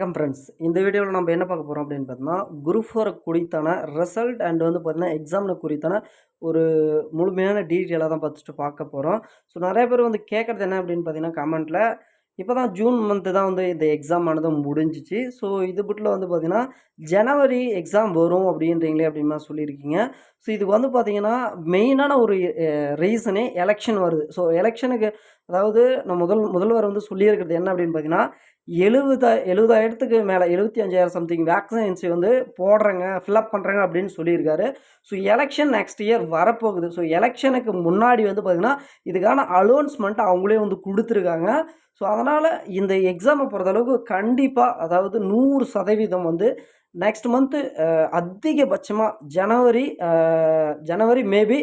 வணக்கம் ஃப்ரெண்ட்ஸ் இந்த வீடியோவில் நம்ம என்ன பார்க்க போகிறோம் அப்படின்னு பார்த்தோம்னா குரூப் ஃபோர் குறித்தான ரிசல்ட் அண்ட் வந்து பார்த்திங்கன்னா எக்ஸாமில் குறித்தான ஒரு முழுமையான டீட்டெயிலாக தான் பார்த்துட்டு பார்க்க போகிறோம் ஸோ நிறைய பேர் வந்து கேட்குறது என்ன அப்படின்னு பார்த்தீங்கன்னா கமெண்ட்டில் இப்போ தான் ஜூன் மந்த்து தான் வந்து இந்த எக்ஸாம் ஆனது முடிஞ்சிச்சு. ஸோ இது புட்டில் வந்து பார்த்திங்கன்னா ஜனவரி எக்ஸாம் வரும் அப்படின்றீங்களே அப்படிமா சொல்லியிருக்கீங்க. ஸோ இதுக்கு வந்து பார்த்தீங்கன்னா மெயினான ஒரு ரீசனே எலெக்ஷன் வருது. ஸோ எலெக்ஷனுக்கு அதாவது நம்ம முதல் முதல்வர் வந்து சொல்லியிருக்கிறது என்ன அப்படின்னு பார்த்தீங்கன்னா எழுபதா எழுபதாயிரத்துக்கு மேலே எழுபத்தி அஞ்சாயிரம் சம்திங் வேக்சின்ஸை வந்து போடுறேங்க ஃபில்அப் பண்ணுறேங்க அப்படின்னு சொல்லியிருக்காரு. ஸோ எலெக்ஷன் நெக்ஸ்ட் இயர் வரப்போகுது. ஸோ எலெக்ஷனுக்கு முன்னாடி வந்து பார்த்திங்கன்னா இதுக்கான அலோன்ஸ்மெண்ட் அவங்களே வந்து கொடுத்துருக்காங்க. ஸோ அதனால் இந்த எக்ஸாமை பொறுத்தளவுக்கு கண்டிப்பாக அதாவது நூறு சதவீதம் வந்து நெக்ஸ்ட் மந்த்து அதிகபட்சமாக ஜனவரி ஜனவரி மேபி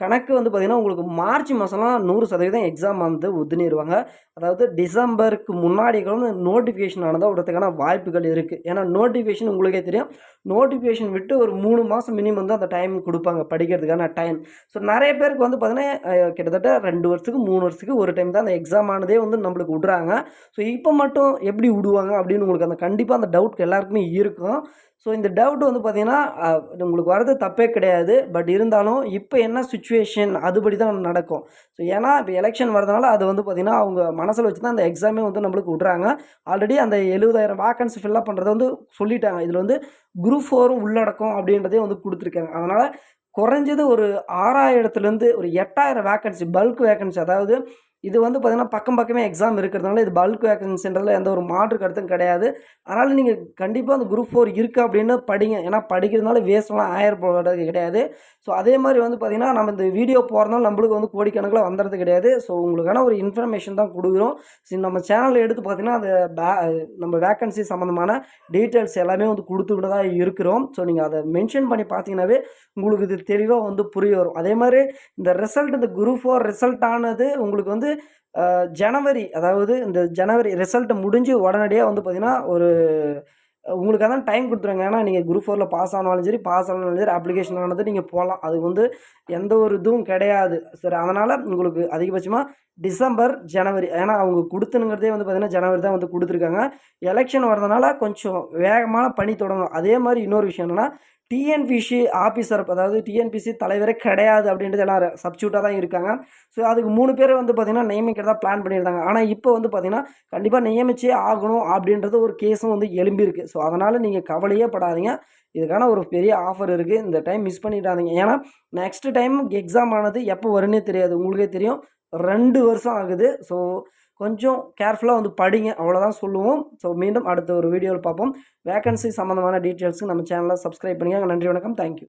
கணக்கு வந்து பார்த்திங்கன்னா உங்களுக்கு மார்ச் மாதம்லாம் நூறு சதவீதம் எக்ஸாம் வந்து ஒதுனிடுவாங்க அதாவது டிசம்பருக்கு முன்னாடி கூட நோட்டிஃபிகேஷன் ஆனதாக விடுறதுக்கான வாய்ப்புகள் இருக்குது ஏன்னா நோட்டிஃபிகேஷன் உங்களுக்கே தெரியும். நோட்டிஃபிகேஷன் விட்டு ஒரு மூணு மாதம் மினிமம் வந்து அந்த டைம் கொடுப்பாங்க படிக்கிறதுக்கான டைம் ஸோ நிறைய பேருக்கு வந்து பார்த்திங்கன்னா கிட்டத்தட்ட ரெண்டு வருஷத்துக்கு மூணு வருஷத்துக்கு ஒரு டைம் தான் அந்த எக்ஸாம் ஆனதே வந்து நம்மளுக்கு விடுறாங்க. ஸோ இப்போ மட்டும் எப்படி விடுவாங்க அப்படின்னு உங்களுக்கு அந்த கண்டிப்பாக அந்த டவுட் எல்லாருக்குமே இருக்கும். ஸோ இந்த டவுட் வந்து பார்த்திங்கன்னா உங்களுக்கு வரது தப்பே கிடையாது. பட் இருந்தாலும் இப்போ என்ன சுச்சுவேஷன் சுச்சுவேஷன் அதுபடி தான் நடக்கும். ஸோ ஏன்னா இப்போ எலெக்ஷன் வரதுனால அது வந்து பார்த்திங்கன்னா அவங்க மனசில் வச்சு தான் அந்த எக்ஸாமே வந்து நம்மளுக்கு விட்றாங்க. ஆல்ரெடி அந்த எழுபதாயிரம் வேக்கன்சி ஃபில்லப் பண்ணுறதை வந்து சொல்லிட்டாங்க. இதில் வந்து குரூப் ஃபோரும் உள்ளடக்கம் அப்படின்றதே வந்து கொடுத்துருக்காங்க. அதனால் குறைஞ்சது ஒரு ஆறாயிரத்துலேருந்து ஒரு எட்டாயிரம் வேக்கன்சி பல்க் வேக்கன்சி அதாவது இது வந்து பார்த்திங்கன்னா பக்கம் பக்கமே எக்ஸாம் இருக்கிறதுனால இது பல்க் வேக்கன்சின்றதில் எந்த ஒரு மாற்று கருத்தும் கிடையாது. அதனால் நீங்கள் கண்டிப்பாக அந்த குரூப் ஃபோர் இருக்குது அப்படின்னு படிங்க. ஏன்னா படிக்கிறதுனால வேஸ்ட்லாம் ஆயிரம் போடுறது கிடையாது. ஸோ அதே மாதிரி வந்து பார்த்திங்கன்னா நம்ம இந்த வீடியோ போகிறதுனால நம்மளுக்கு வந்து கோடிக்கணக்கில் வந்துடுறது கிடையாது. ஸோ உங்களுக்கான ஒரு இன்ஃபர்மேஷன் தான் கொடுக்குறோம். ஸோ நம்ம சேனலில் எடுத்து பார்த்திங்கன்னா அந்த பே நம்ம வேக்கன்சி சம்மந்தமான டீட்டெயில்ஸ் எல்லாமே வந்து கொடுத்துக்கிட்டு தான் இருக்கிறோம். ஸோ நீங்கள் அதை மென்ஷன் பண்ணி பார்த்தீங்கன்னாவே உங்களுக்கு இது தெளிவாக வந்து புரிய வரும். அதே மாதிரி இந்த ரிசல்ட் இந்த குரூப் ஃபோர் ரிசல்ட் ஆனது உங்களுக்கு வந்து ஜனவரி அதாவது இந்த ஜனவரி ரிசல்ட் முடிஞ்சு உடனடியாக வந்து பார்த்திங்கன்னா ஒரு உங்களுக்கு அதான் டைம் கொடுத்துருங்க ஏன்னா நீங்கள் குரூப் ஃபோரில் பாஸ் ஆனாலும் சரி பாஸ் ஆனாலும் சரி அப்ளிகேஷன் ஆனது நீங்கள் போகலாம் அது வந்து எந்த ஒரு இதுவும் கிடையாது. சரி அதனால் உங்களுக்கு அதிகபட்சமாக டிசம்பர் ஜனவரி ஏன்னா அவங்க கொடுத்துனுங்கிறதே வந்து பார்த்திங்கன்னா ஜனவரி தான் வந்து கொடுத்துருக்காங்க. எலெக்ஷன் வரதுனால கொஞ்சம் வேகமான பணி தொடங்கும். அதே மாதிரி இன்னொரு விஷயம் என்னென்னா டிஎன்பிசி ஆஃபீஸர் அதாவது டிஎன்பிசி தலைவரே கிடையாது அப்படின்றது எல்லாம் சப்ஸ்டியூட்டாக தான் இருக்காங்க. ஸோ அதுக்கு மூணு பேர் வந்து பார்த்திங்கன்னா நியமிக்கிறதா பிளான் பண்ணியிருந்தாங்க. ஆனால் இப்போ வந்து பார்த்திங்கன்னா கண்டிப்பாக நியமிச்சே ஆகணும் அப்படின்றது ஒரு கேஸும் வந்து எழும்பியிருக்கு. ஸோ அதனால் நீங்கள் கவலையே படாதீங்க. இதுக்கான ஒரு பெரிய ஆஃபர் இருக்குது இந்த டைம் மிஸ் பண்ணிடாதீங்க. ஏன்னா நெக்ஸ்ட் டைம் எக்ஸாம் ஆனது எப்போ வரும்னே தெரியாது. உங்களுக்கே தெரியும். ரெண்டு வருஷம் ஆகுது. ஸோ கொஞ்சம் கேர்ஃபுல்லாக வந்து படிங்க. அவ்வளோதான் சொல்லுவோம். ஸோ மீண்டும் அடுத்த ஒரு வீடியோவில் பார்ப்போம். வேகன்சி சம்மந்தமான டீட்டெயில்ஸுக்கு நம்ம சேனலை சப்ஸ்கிரைப் பண்ணிங்க நன்றி வணக்கம். தேங்க்யூ